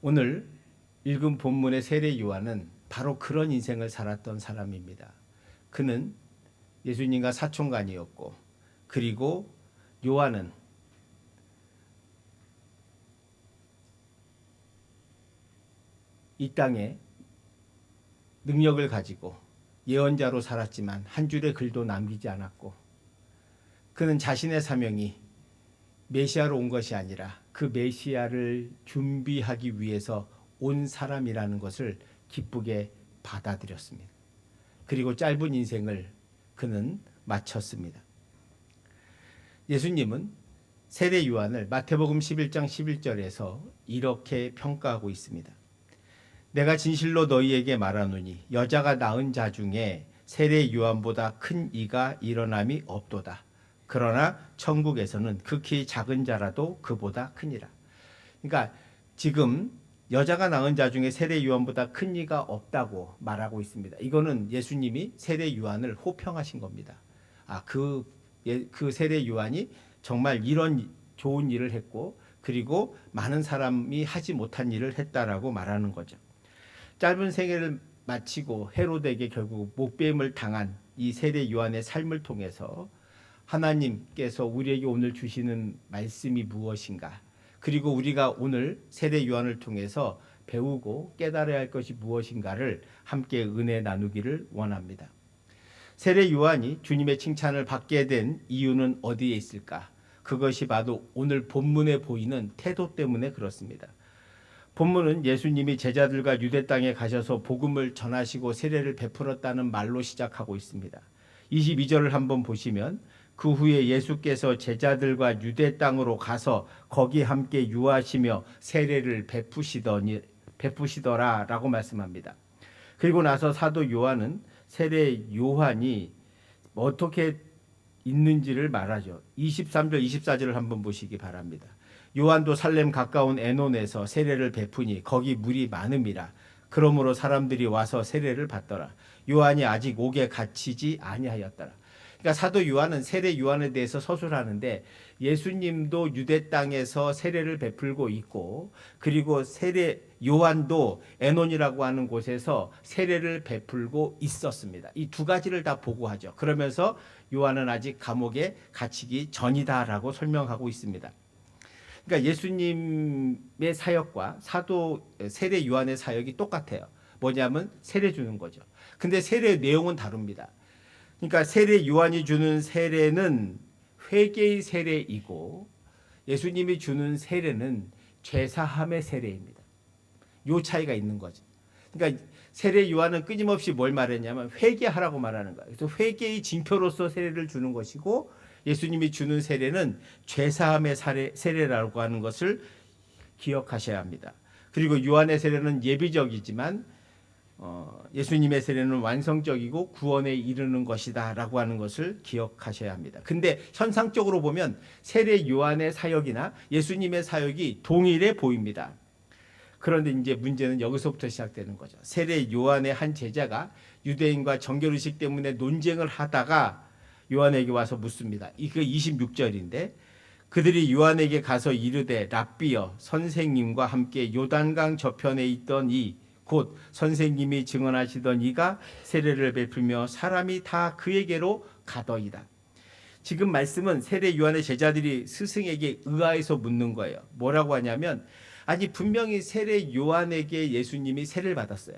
오늘 읽은 본문의 세례 요한은 바로 그런 인생을 살았던 사람입니다. 그는 예수님과 사촌간이었고 그리고 요한은 이 땅에 능력을 가지고 예언자로 살았지만 한 줄의 글도 남기지 않았고 그는 자신의 사명이 메시아로 온 것이 아니라 그 메시아를 준비하기 위해서 온 사람이라는 것을 기쁘게 받아들였습니다. 그리고 짧은 인생을 그는 마쳤습니다. 예수님은 세례 요한을 마태복음 11장 11절에서 이렇게 평가하고 있습니다. 내가 진실로 너희에게 말하노니 여자가 낳은 자 중에 세례 요한보다 큰 이가 일어남이 없도다. 그러나 천국에서는 극히 작은 자라도 그보다 크니라. 그러니까 지금 여자가 낳은 자 중에 세례 요한보다 큰 이가 없다고 말하고 있습니다. 이거는 예수님이 세례 요한을 호평하신 겁니다. 아, 그, 예, 그 세례 요한이 정말 이런 좋은 일을 했고, 그리고 많은 사람이 하지 못한 일을 했다라고 말하는 거죠. 짧은 생애를 마치고 헤로데에게 결국 목배임을 당한 이 세례 요한의 삶을 통해서 하나님께서 우리에게 오늘 주시는 말씀이 무엇인가? 그리고 우리가 오늘 세례 요한을 통해서 배우고 깨달아야 할 것이 무엇인가를 함께 은혜 나누기를 원합니다. 세례 요한이 주님의 칭찬을 받게 된 이유는 어디에 있을까? 그것이 바로 오늘 본문에 보이는 태도 때문에 그렇습니다. 본문은 예수님이 제자들과 유대 땅에 가셔서 복음을 전하시고 세례를 베풀었다는 말로 시작하고 있습니다. 22절을 한번 보시면 그 후에 예수께서 제자들과 유대 땅으로 가서 거기 함께 유하시며 세례를 베푸시더니 베푸시더라라고 말씀합니다. 그리고 나서 사도 요한은 세례 요한이 어떻게 있는지를 말하죠. 23절 24절을 한번 보시기 바랍니다. 요한도 살렘 가까운 에논에서 세례를 베푸니 거기 물이 많음이라. 그러므로 사람들이 와서 세례를 받더라. 요한이 아직 옥에 갇히지 아니하였더라. 그러니까 사도 요한은 세례 요한에 대해서 서술하는데 예수님도 유대 땅에서 세례를 베풀고 있고 그리고 세례 요한도 에논이라고 하는 곳에서 세례를 베풀고 있었습니다. 이 두 가지를 다 보고하죠. 그러면서 요한은 아직 감옥에 갇히기 전이다라고 설명하고 있습니다. 그러니까 예수님의 사역과 사도 세례 요한의 사역이 똑같아요. 뭐냐면 세례 주는 거죠. 근데 세례 내용은 다릅니다. 그러니까 세례 요한이 주는 세례는 회개의 세례이고 예수님이 주는 세례는 죄사함의 세례입니다. 요 차이가 있는 거죠. 그러니까 세례 요한은 끊임없이 뭘 말했냐면 회개하라고 말하는 거예요. 그래서 회개의 징표로서 세례를 주는 것이고 예수님이 주는 세례는 죄사함의 사례, 세례라고 하는 것을 기억하셔야 합니다. 그리고 요한의 세례는 예비적이지만 어, 예수님의 세례는 완성적이고 구원에 이르는 것이다라고 하는 것을 기억하셔야 합니다. 근데 현상적으로 보면 세례 요한의 사역이나 예수님의 사역이 동일해 보입니다. 그런데 이제 문제는 여기서부터 시작되는 거죠. 세례 요한의 한 제자가 유대인과 정결의식 때문에 논쟁을 하다가 요한에게 와서 묻습니다. 이그 26절인데 그들이 요한에게 가서 이르되 랍비여 선생님과 함께 요단강 저편에 있던 이 곧 선생님이 증언하시던 이가 세례를 베풀며 사람이 다 그에게로 가더이다. 지금 말씀은 세례 요한의 제자들이 스승에게 의아해서 묻는 거예요. 뭐라고 하냐면 아니 분명히 세례 요한에게 예수님이 세례를 받았어요.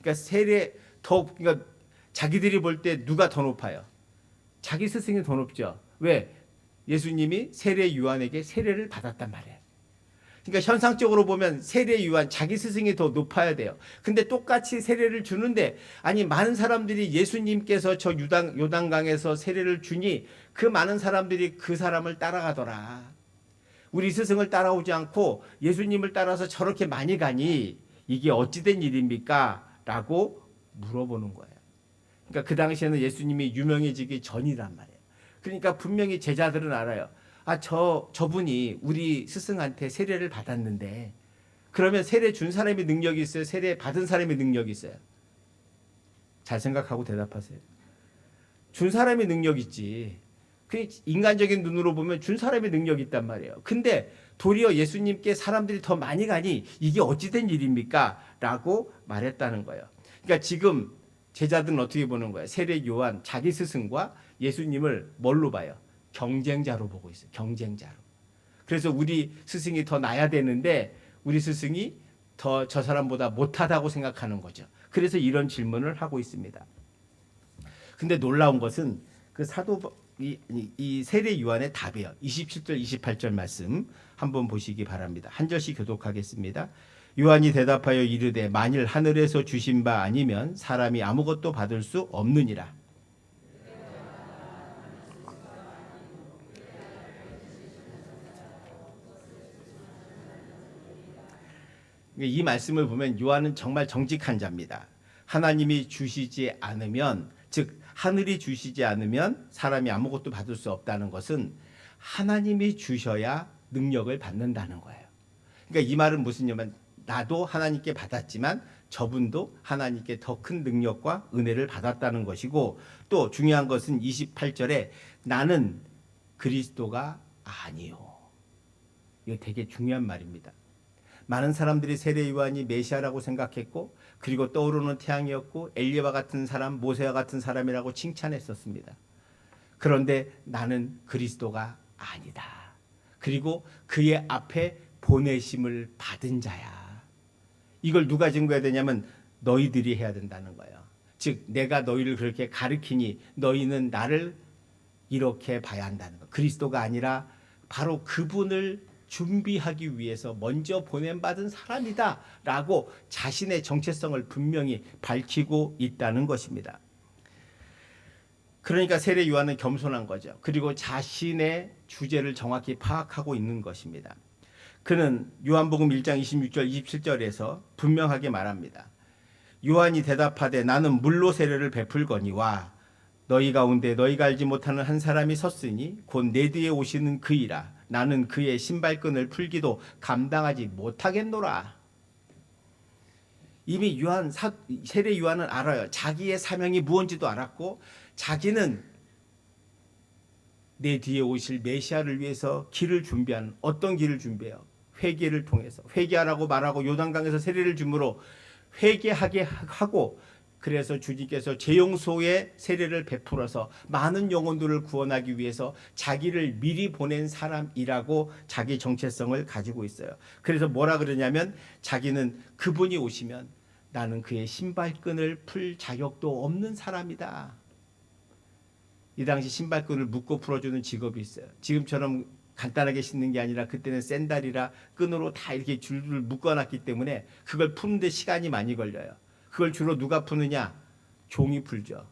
그러니까 세례 더 그러니까 자기들이 볼 때 누가 더 높아요? 자기 스승이 더 높죠. 왜? 예수님이 세례 요한에게 세례를 받았단 말이에요. 그러니까 현상적으로 보면 세례 요한 자기 스승이 더 높아야 돼요. 근데 똑같이 세례를 주는데 아니 많은 사람들이 예수님께서 저 유당 요단강에서 세례를 주니 그 많은 사람들이 그 사람을 따라가더라. 우리 스승을 따라오지 않고 예수님을 따라서 저렇게 많이 가니 이게 어찌된 일입니까? 라고 물어보는 거예요. 그러니까 그 당시에는 예수님이 유명해지기 전이란 말이에요. 그러니까 분명히 제자들은 알아요. 아, 저, 저분이 우리 스승한테 세례를 받았는데, 그러면 세례 준 사람이 능력이 있어요? 세례 받은 사람이 능력이 있어요? 잘 생각하고 대답하세요. 준 사람이 능력 있지. 그 인간적인 눈으로 보면 준 사람이 능력이 있단 말이에요. 근데 도리어 예수님께 사람들이 더 많이 가니 이게 어찌된 일입니까? 라고 말했다는 거예요. 그러니까 지금 제자들은 어떻게 보는 거예요? 세례 요한 자기 스승과 예수님을 뭘로 봐요? 경쟁자로 보고 있어요. 경쟁자로. 그래서 우리 스승이 더 나야 되는데 우리 스승이 더 저 사람보다 못하다고 생각하는 거죠. 그래서 이런 질문을 하고 있습니다. 근데 놀라운 것은 그 사도 이, 이- 이 세례 요한의 답이에요. 27절 28절 말씀 한번 보시기 바랍니다. 한 절씩 교독하겠습니다. 요한이 대답하여 이르되 만일 하늘에서 주신 바 아니면 사람이 아무것도 받을 수 없느니라. 이 말씀을 보면 요한은 정말 정직한 자입니다. 하나님이 주시지 않으면 즉 하늘이 주시지 않으면 사람이 아무것도 받을 수 없다는 것은 하나님이 주셔야 능력을 받는다는 거예요. 그러니까 이 말은 무슨 냐면 나도 하나님께 받았지만 저분도 하나님께 더 큰 능력과 은혜를 받았다는 것이고 또 중요한 것은 28절에 나는 그리스도가 아니요. 이거 되게 중요한 말입니다. 많은 사람들이 세례 요한이 메시아라고 생각했고 그리고 떠오르는 태양이었고 엘리야와 같은 사람, 모세와 같은 사람이라고 칭찬했었습니다. 그런데 나는 그리스도가 아니다. 그리고 그의 앞에 보내심을 받은 자야. 이걸 누가 증거해야 되냐면 너희들이 해야 된다는 거예요. 즉 내가 너희를 그렇게 가르치니 너희는 나를 이렇게 봐야 한다는 거. 그리스도가 아니라 바로 그분을 준비하기 위해서 먼저 보냄 받은 사람이다 라고 자신의 정체성을 분명히 밝히고 있다는 것입니다. 그러니까 세례 요한은 겸손한 거죠. 그리고 자신의 주제를 정확히 파악하고 있는 것입니다. 그는 요한복음 1장 26절 27절에서 분명하게 말합니다. 요한이 대답하되 나는 물로 세례를 베풀거니와 너희 가운데 너희가 알지 못하는 한 사람이 섰으니 곧 내 뒤에 오시는 그이라 나는 그의 신발끈을 풀기도 감당하지 못하겠노라. 이미 요한 사, 세례 요한은 알아요. 자기의 사명이 무언지도 알았고 자기는 내 뒤에 오실 메시아를 위해서 길을 준비하는 어떤 길을 준비해요? 회개를 통해서 회개하라고 말하고 요단강에서 세례를 주므로 회개하게 하고 그래서 주님께서 재용소의 세례를 베풀어서 많은 영혼들을 구원하기 위해서 자기를 미리 보낸 사람이라고 자기 정체성을 가지고 있어요. 그래서 뭐라 그러냐면 자기는 그분이 오시면 나는 그의 신발끈을 풀 자격도 없는 사람이다. 이 당시 신발끈을 묶고 풀어주는 직업이 있어요. 지금처럼 간단하게 신는 게 아니라 그때는 샌달이라 끈으로 다 이렇게 줄을 묶어놨기 때문에 그걸 푸는데 시간이 많이 걸려요. 그걸 주로 누가 푸느냐? 종이 풀죠.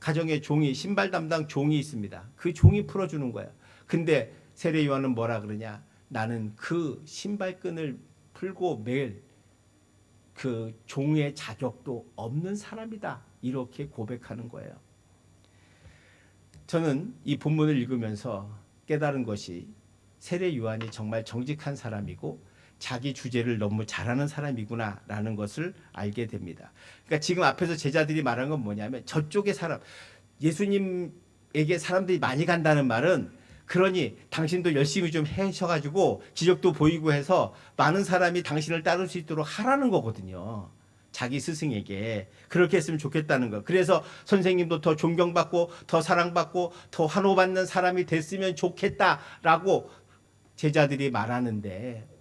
가정에 종이 신발 담당 종이 있습니다. 그 종이 풀어주는 거예요. 근데 세례 요한은 뭐라 그러냐? 나는 그 신발끈을 풀고 매일 그 종의 자격도 없는 사람이다. 이렇게 고백하는 거예요. 저는 이 본문을 읽으면서 깨달은 것이 세례 요한이 정말 정직한 사람이고 자기 주제를 너무 잘하는 사람이구나라는 것을 알게 됩니다. 그러니까 지금 앞에서 제자들이 말한 건 뭐냐면 저쪽의 사람 예수님에게 사람들이 많이 간다는 말은 그러니 당신도 열심히 좀 해셔가지고 기적도 보이고 해서 많은 사람이 당신을 따를 수 있도록 하라는 거거든요. 자기 스승에게 그렇게 했으면 좋겠다는 거. 그래서 선생님도 더 존경받고 더 사랑받고 더 환호받는 사람이 됐으면 좋겠다라고 제자들이 말하는데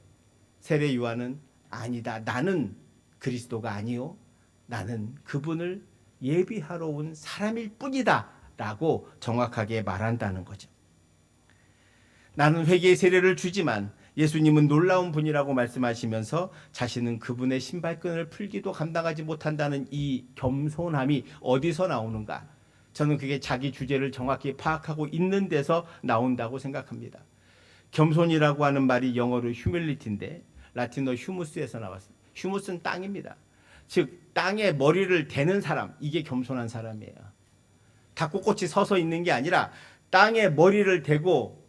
세례 요한은 아니다. 나는 그리스도가 아니요. 나는 그분을 예비하러 온 사람일 뿐이다 라고 정확하게 말한다는 거죠. 나는 회개의 세례를 주지만 예수님은 놀라운 분이라고 말씀하시면서 자신은 그분의 신발끈을 풀기도 감당하지 못한다는 이 겸손함이 어디서 나오는가? 저는 그게 자기 주제를 정확히 파악하고 있는 데서 나온다고 생각합니다. 겸손이라고 하는 말이 영어로 휴밀리티인데 라틴어 휴무스에서 나왔습니다. 휴무스는 땅입니다. 즉 땅에 머리를 대는 사람 이게 겸손한 사람이에요. 닭꼬꼬치 서서 있는 게 아니라 땅에 머리를 대고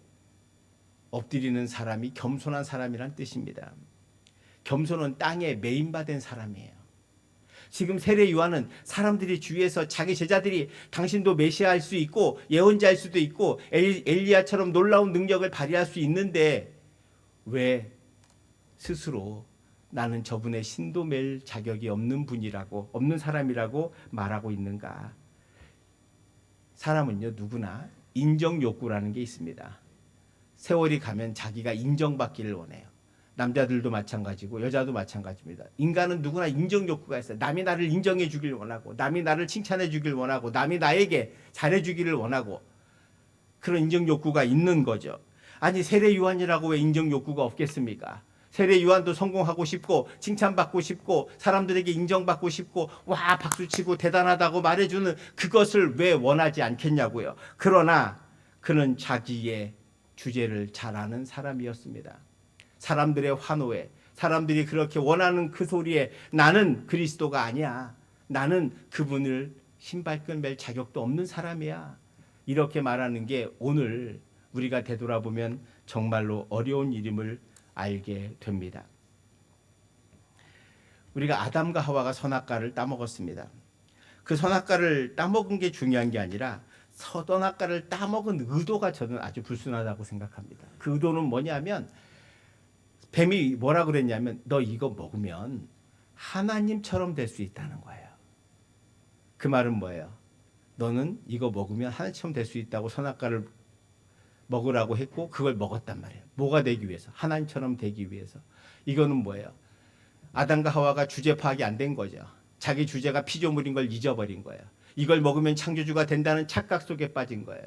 엎드리는 사람이 겸손한 사람이란 뜻입니다. 겸손은 땅에 매인받은 사람이에요. 지금 세례 요한은 사람들이 주위에서 자기 제자들이 당신도 메시아일 수 있고 예언자일 수도 있고 엘- 엘리야처럼 놀라운 능력을 발휘할 수 있는데 왜 스스로 나는 저분의 신도 맬 자격이 없는 분이라고 없는 사람이라고 말하고 있는가? 사람은요 누구나 인정 욕구라는 게 있습니다. 세월이 가면 자기가 인정받기를 원해요. 남자들도 마찬가지고 여자도 마찬가지입니다. 인간은 누구나 인정 욕구가 있어요. 남이 나를 인정해 주길 원하고 남이 나를 칭찬해 주길 원하고 남이 나에게 잘해 주기를 원하고 그런 인정 욕구가 있는 거죠. 아니 세례 요한이라고 왜 인정 욕구가 없겠습니까? 세례 요한도 성공하고 싶고 칭찬받고 싶고 사람들에게 인정받고 싶고 와 박수치고 대단하다고 말해주는 그것을 왜 원하지 않겠냐고요. 그러나 그는 자기의 주제를 잘 아는 사람이었습니다. 사람들의 환호에 사람들이 그렇게 원하는 그 소리에 나는 그리스도가 아니야. 나는 그분을 신발끈 맬 자격도 없는 사람이야. 이렇게 말하는 게 오늘 우리가 되돌아보면 정말로 어려운 일임을 알게 됩니다. 우리가 아담과 하와가 선악과를 따먹었습니다. 그 선악과를 따먹은 게 중요한 게 아니라 서던악과를 따먹은 의도가 저는 아주 불순하다고 생각합니다. 그 의도는 뭐냐면 뱀이 뭐라 그랬냐면 너 이거 먹으면 하나님처럼 될 수 있다는 거예요. 그 말은 뭐예요? 너는 이거 먹으면 하나님처럼 될 수 있다고 선악과를 먹으라고 했고 그걸 먹었단 말이에요. 뭐가 되기 위해서? 하나님처럼 되기 위해서. 이거는 뭐예요? 아담과 하와가 주제 파악이 안 된 거죠. 자기 주제가 피조물인 걸 잊어버린 거예요. 이걸 먹으면 창조주가 된다는 착각 속에 빠진 거예요.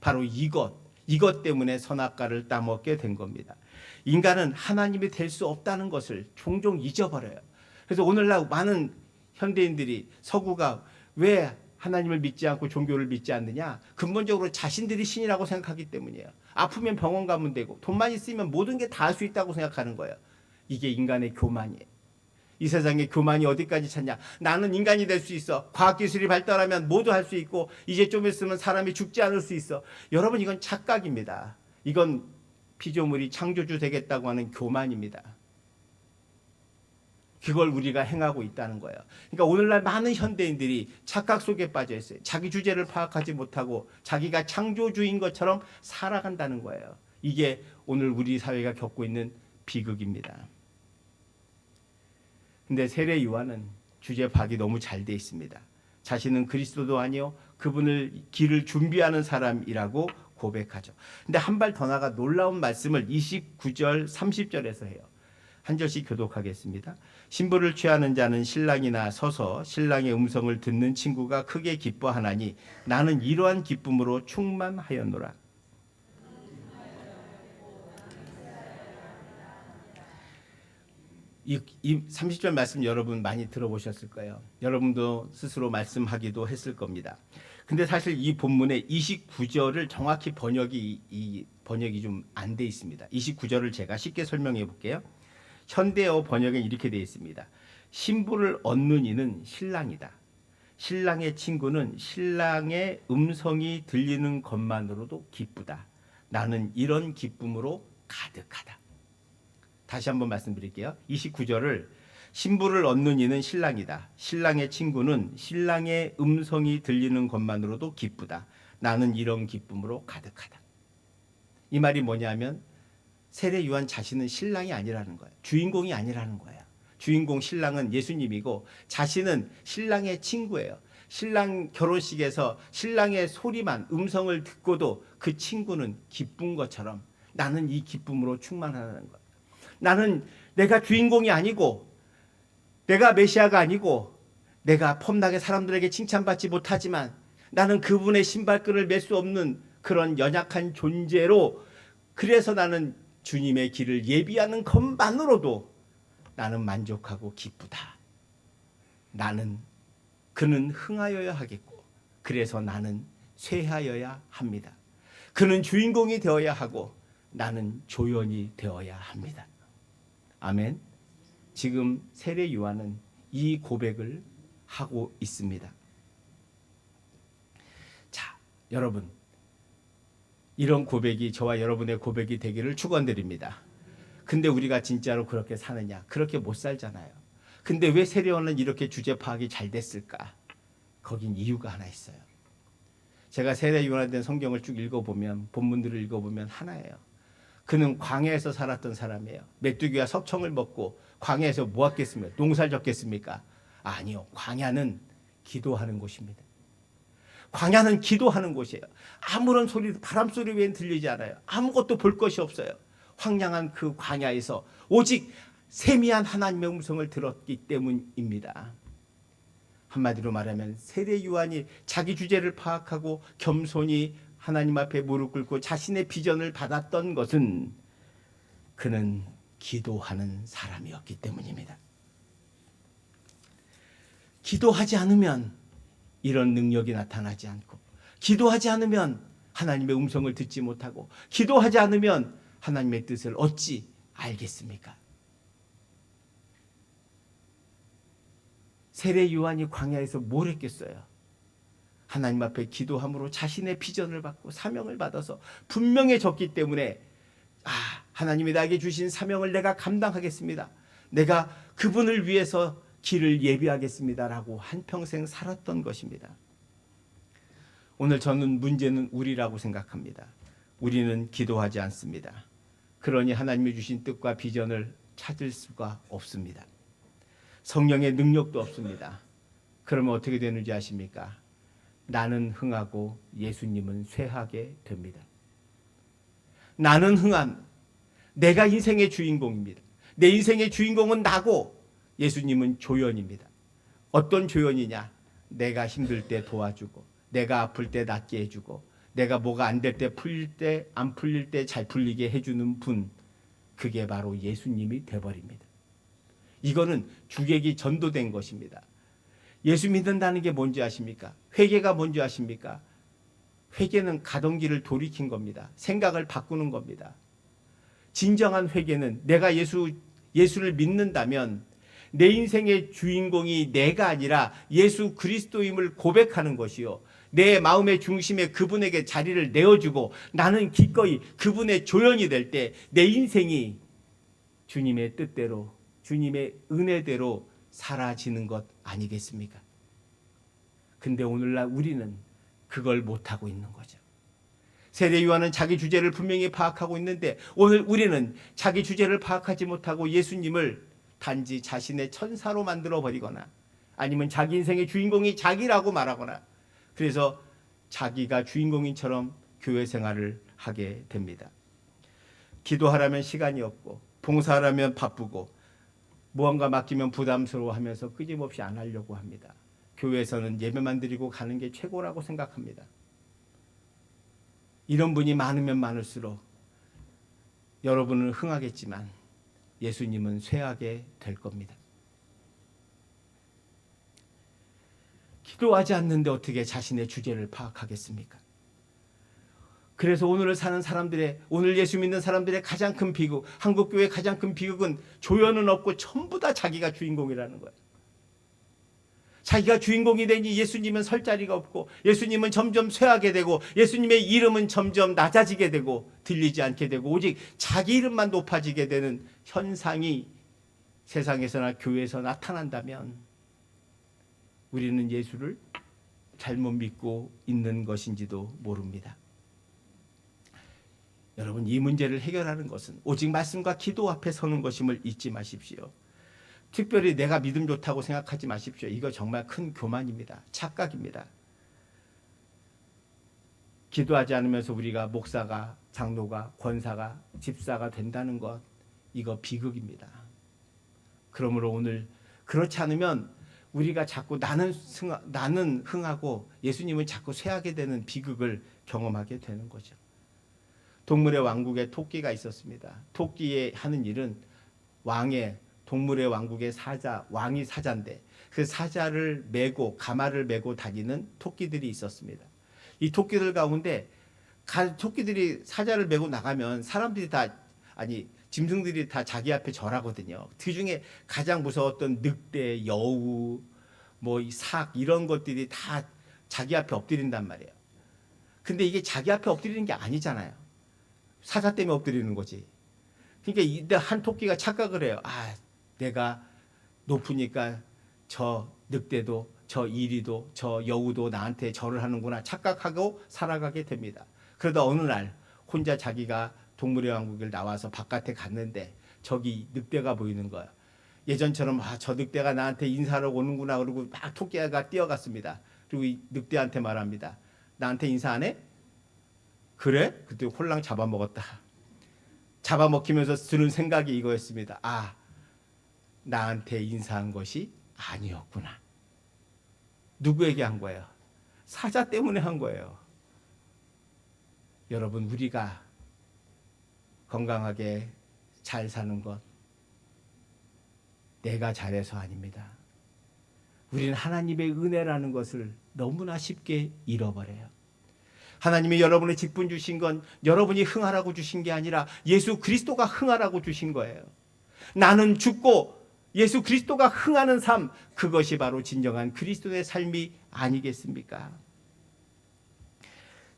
바로 이것, 이것 때문에 선악과를 따먹게 된 겁니다. 인간은 하나님이 될 수 없다는 것을 종종 잊어버려요. 그래서 오늘날 많은 현대인들이 서구가 왜 하나님을 믿지 않고 종교를 믿지 않느냐? 근본적으로 자신들이 신이라고 생각하기 때문이에요. 아프면 병원 가면 되고 돈만 있으면 모든 게 다 할 수 있다고 생각하는 거예요. 이게 인간의 교만이에요. 이 세상에 교만이 어디까지 찾냐? 나는 인간이 될 수 있어. 과학기술이 발달하면 모두 할 수 있고 이제 좀 있으면 사람이 죽지 않을 수 있어. 여러분 이건 착각입니다. 이건 피조물이 창조주 되겠다고 하는 교만입니다. 그걸 우리가 행하고 있다는 거예요. 그러니까 오늘날 많은 현대인들이 착각 속에 빠져 있어요. 자기 주제를 파악하지 못하고 자기가 창조주인 것처럼 살아간다는 거예요. 이게 오늘 우리 사회가 겪고 있는 비극입니다. 근데 세례 요한은 주제 파악이 너무 잘 돼 있습니다. 자신은 그리스도도 아니요 그분을 길을 준비하는 사람이라고 고백하죠. 근데 한 발 더 나가 놀라운 말씀을 29절 30절에서 해요. 한 절씩 교독하겠습니다. 신부를 취하는 자는 신랑이나 서서 신랑의 음성을 듣는 친구가 크게 기뻐하나니 나는 이러한 기쁨으로 충만하였노라. 이, 이 30절 말씀 여러분 많이 들어보셨을 거예요. 여러분도 스스로 말씀하기도 했을 겁니다. 근데 사실 이 본문의 29절을 정확히 번역이 이 번역이 좀 안 돼 있습니다. 29절을 제가 쉽게 설명해 볼게요. 현대어 번역엔 이렇게 되어 있습니다. 신부를 얻는 이는 신랑이다. 신랑의 친구는 신랑의 음성이 들리는 것만으로도 기쁘다. 나는 이런 기쁨으로 가득하다. 다시 한번 말씀드릴게요. 29절을 신부를 얻는 이는 신랑이다. 신랑의 친구는 신랑의 음성이 들리는 것만으로도 기쁘다. 나는 이런 기쁨으로 가득하다. 이 말이 뭐냐면 세례 요한 자신은 신랑이 아니라는 거예요. 주인공이 아니라는 거예요. 주인공 신랑은 예수님이고 자신은 신랑의 친구예요. 신랑 결혼식에서 신랑의 소리만 음성을 듣고도 그 친구는 기쁜 것처럼 나는 이 기쁨으로 충만하다는 거예요. 나는 내가 주인공이 아니고 내가 메시아가 아니고 내가 폼나게 사람들에게 칭찬받지 못하지만 나는 그분의 신발끈을 맬 수 없는 그런 연약한 존재로 그래서 나는 주님의 길을 예비하는 것만으로도 나는 만족하고 기쁘다. 나는 그는 흥하여야 하겠고 그래서 나는 쇠하여야 합니다. 그는 주인공이 되어야 하고 나는 조연이 되어야 합니다. 아멘. 지금 세례 요한은 이 고백을 하고 있습니다. 자, 여러분. 이런 고백이 저와 여러분의 고백이 되기를 축원드립니다. 근데 우리가 진짜로 그렇게 사느냐? 그렇게 못 살잖아요. 근데 왜 세례 요한은 이렇게 주제 파악이 잘 됐을까? 거긴 이유가 하나 있어요. 제가 세례 대한 성경을 쭉 읽어보면 본문들을 읽어보면 하나예요. 그는 광야에서 살았던 사람이에요. 메뚜기와 석청을 먹고 광야에서 뭐 했겠습니까? 농사를 졌겠습니까? 아니요. 광야는 기도하는 곳입니다. 광야는 기도하는 곳이에요. 아무런 소리, 바람 소리 외엔 들리지 않아요. 아무것도 볼 것이 없어요. 황량한 그 광야에서 오직 세미한 하나님의 음성을 들었기 때문입니다. 한마디로 말하면 세례 요한이 자기 주제를 파악하고 겸손히 하나님 앞에 무릎 꿇고 자신의 비전을 받았던 것은 그는 기도하는 사람이었기 때문입니다. 기도하지 않으면 이런 능력이 나타나지 않고 기도하지 않으면 하나님의 음성을 듣지 못하고 기도하지 않으면 하나님의 뜻을 어찌 알겠습니까? 세례 요한이 광야에서 뭘 했겠어요? 하나님 앞에 기도함으로 자신의 비전을 받고 사명을 받아서 분명해졌기 때문에 아 하나님이 나에게 주신 사명을 내가 감당하겠습니다. 내가 그분을 위해서 길을 예비하겠습니다라고 한평생 살았던 것입니다. 오늘 저는 문제는 우리라고 생각합니다. 우리는 기도하지 않습니다. 그러니 하나님이 주신 뜻과 비전을 찾을 수가 없습니다. 성령의 능력도 없습니다. 그러면 어떻게 되는지 아십니까? 나는 흥하고 예수님은 쇠하게 됩니다. 나는 흥함. 내가 인생의 주인공입니다. 내 인생의 주인공은 나고 예수님은 조연입니다. 어떤 조연이냐? 내가 힘들 때 도와주고, 내가 아플 때 낫게 해주고, 내가 뭐가 안 될 때 풀릴 때, 안 풀릴 때 잘 풀리게 해주는 분. 그게 바로 예수님이 돼버립니다. 이거는 주객이 전도된 것입니다. 예수 믿는다는 게 뭔지 아십니까? 회개가 뭔지 아십니까? 회개는 가던 길을 돌이킨 겁니다. 생각을 바꾸는 겁니다. 진정한 회개는 내가 예수 예수를 믿는다면 내 인생의 주인공이 내가 아니라 예수 그리스도임을 고백하는 것이요. 내 마음의 중심에 그분에게 자리를 내어주고 나는 기꺼이 그분의 조연이 될 때 내 인생이 주님의 뜻대로 주님의 은혜대로 사라지는 것 아니겠습니까? 근데 오늘날 우리는 그걸 못하고 있는 거죠. 세례 요한은 자기 주제를 분명히 파악하고 있는데 오늘 우리는 자기 주제를 파악하지 못하고 예수님을 단지 자신의 천사로 만들어 버리거나 아니면 자기 인생의 주인공이 자기라고 말하거나 그래서 자기가 주인공인처럼 교회 생활을 하게 됩니다. 기도하라면 시간이 없고 봉사하라면 바쁘고 무언가 맡기면 부담스러워 하면서 끊임없이 안 하려고 합니다. 교회에서는 예배만 드리고 가는 게 최고라고 생각합니다. 이런 분이 많으면 많을수록 여러분은 흥하겠지만 예수님은 쇠하게 될 겁니다. 기도하지 않는데 어떻게 자신의 주제를 파악하겠습니까? 그래서 오늘을 사는 사람들의 오늘 예수 믿는 사람들의 가장 큰 비극, 한국 교회의 가장 큰 비극은 조연은 없고 전부 다 자기가 주인공이라는 거예요. 자기가 주인공이 되니 예수님은 설 자리가 없고 예수님은 점점 쇠하게 되고 예수님의 이름은 점점 낮아지게 되고 들리지 않게 되고 오직 자기 이름만 높아지게 되는 현상이 세상에서나 교회에서 나타난다면 우리는 예수를 잘못 믿고 있는 것인지도 모릅니다. 여러분 이 문제를 해결하는 것은 오직 말씀과 기도 앞에 서는 것임을 잊지 마십시오. 특별히 내가 믿음 좋다고 생각하지 마십시오. 이거 정말 큰 교만입니다. 착각입니다. 기도하지 않으면서 우리가 목사가, 장로가, 권사가, 집사가 된다는 것 이거 비극입니다. 그러므로 오늘 그렇지 않으면 우리가 자꾸 나는 승, 나는 흥하고 예수님은 자꾸 쇠하게 되는 비극을 경험하게 되는 거죠. 동물의 왕국에 토끼가 있었습니다. 토끼의 하는 일은 왕의 동물의 왕국의 사자, 왕이 사자인데 그 사자를 메고 가마를 메고 다니는 토끼들이 있었습니다. 이 토끼들 가운데 가, 토끼들이 사자를 메고 나가면 사람들이 다 아니 짐승들이 다 자기 앞에 절하거든요. 그 중에 가장 무서웠던 늑대, 여우, 뭐삭 이런 것들이 다 자기 앞에 엎드린단 말이에요. 근데 이게 자기 앞에 엎드리는 게 아니잖아요. 사자 때문에 엎드리는 거지. 그러니까 이때 한 토끼가 착각을 해요. 아, 내가 높으니까 저 늑대도 저 이리도 저 여우도 나한테 절을 하는구나 착각하고 살아가게 됩니다. 그러다 어느 날 혼자 자기가 동물의 왕국을 나와서 바깥에 갔는데 저기 늑대가 보이는 거야. 예전처럼 아, 저 늑대가 나한테 인사하러 오는구나 그러고 막 토끼가 뛰어갔습니다. 그리고 이 늑대한테 말합니다. 나한테 인사 안 해? 그래? 그때 홀랑 잡아먹었다. 잡아먹히면서 드는 생각이 이거였습니다. 아, 나한테 인사한 것이 아니었구나. 누구에게 한 거예요? 사자 때문에 한 거예요. 여러분, 우리가 건강하게 잘 사는 것, 내가 잘해서 아닙니다. 우리는 하나님의 은혜라는 것을 너무나 쉽게 잃어버려요. 하나님이 여러분의 직분 주신 건 여러분이 흥하라고 주신 게 아니라 예수 그리스도가 흥하라고 주신 거예요. 나는 죽고 예수 그리스도가 흥하는 삶, 그것이 바로 진정한 그리스도의 삶이 아니겠습니까?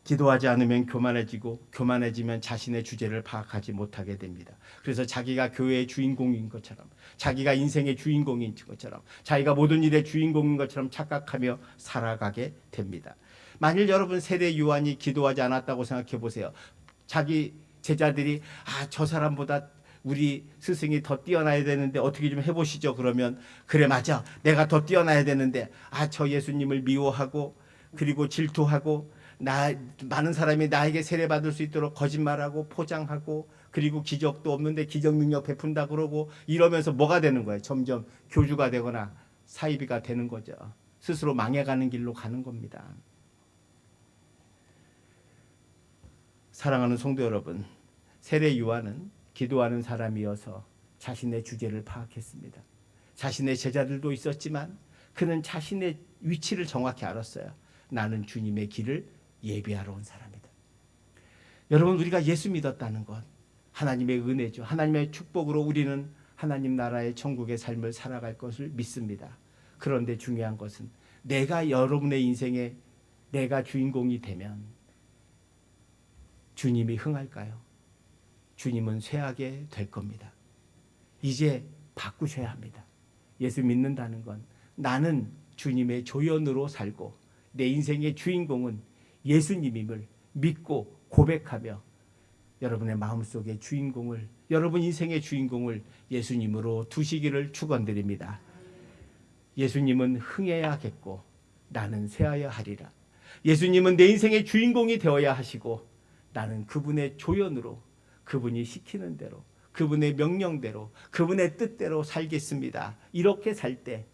기도하지 않으면 교만해지고 교만해지면 자신의 주제를 파악하지 못하게 됩니다. 그래서 자기가 교회의 주인공인 것처럼 자기가 인생의 주인공인 것처럼 자기가 모든 일의 주인공인 것처럼 착각하며 살아가게 됩니다. 만일 여러분 세례 요한이 기도하지 않았다고 생각해 보세요. 자기 제자들이 아 저 사람보다 우리 스승이 더 뛰어나야 되는데 어떻게 좀 해보시죠. 그러면 그래 맞아 내가 더 뛰어나야 되는데 아 저 예수님을 미워하고 그리고 질투하고 나 많은 사람이 나에게 세례 받을 수 있도록 거짓말하고 포장하고 그리고 기적도 없는데 기적 능력 베푼다 그러고 이러면서 뭐가 되는 거예요? 점점 교주가 되거나 사이비가 되는 거죠. 스스로 망해가는 길로 가는 겁니다. 사랑하는 성도 여러분, 세례 요한은 기도하는 사람이어서 자신의 주제를 파악했습니다. 자신의 제자들도 있었지만 그는 자신의 위치를 정확히 알았어요. 나는 주님의 길을 예비하러 온 사람이다. 여러분 우리가 예수 믿었다는 것 하나님의 은혜죠. 하나님의 축복으로 우리는 하나님 나라의 천국의 삶을 살아갈 것을 믿습니다. 그런데 중요한 것은 내가 여러분의 인생에 내가 주인공이 되면 주님이 흥할까요? 주님은 쇠하게 될 겁니다. 이제 바꾸셔야 합니다. 예수 믿는다는 건 나는 주님의 조연으로 살고 내 인생의 주인공은 예수님임을 믿고 고백하며 여러분의 마음속의 주인공을 여러분 인생의 주인공을 예수님으로 두시기를 축원드립니다. 예수님은 흥해야겠고 나는 쇠하여 하리라. 예수님은 내 인생의 주인공이 되어야 하시고 나는 그분의 조연으로 그분이 시키는 대로 그분의 명령대로 그분의 뜻대로 살겠습니다. 이렇게 살 때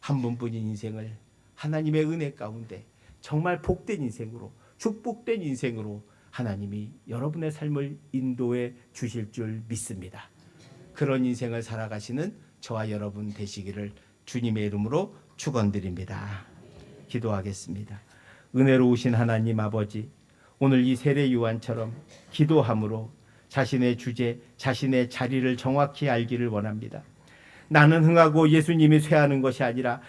한 분뿐인 인생을 하나님의 은혜 가운데 정말 복된 인생으로 축복된 인생으로 하나님이 여러분의 삶을 인도해 주실 줄 믿습니다. 그런 인생을 살아가시는 저와 여러분 되시기를 주님의 이름으로 축원드립니다. 기도하겠습니다. 은혜로우신 하나님 아버지 오늘 이 세례 요한처럼 기도함으로 자신의 주제, 자신의 자리를 정확히 알기를 원합니다. 나는 흥하고 예수님이 쇠하는 것이 아니라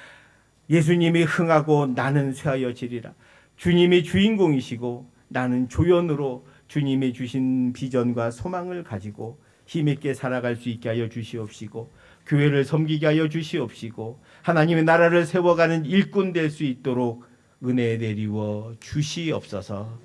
예수님이 흥하고 나는 쇠하여지리라. 주님이 주인공이시고 나는 조연으로 주님이 주신 비전과 소망을 가지고 힘있게 살아갈 수 있게 하여 주시옵시고 교회를 섬기게 하여 주시옵시고 하나님의 나라를 세워가는 일꾼 될 수 있도록 은혜 내리워 주시옵소서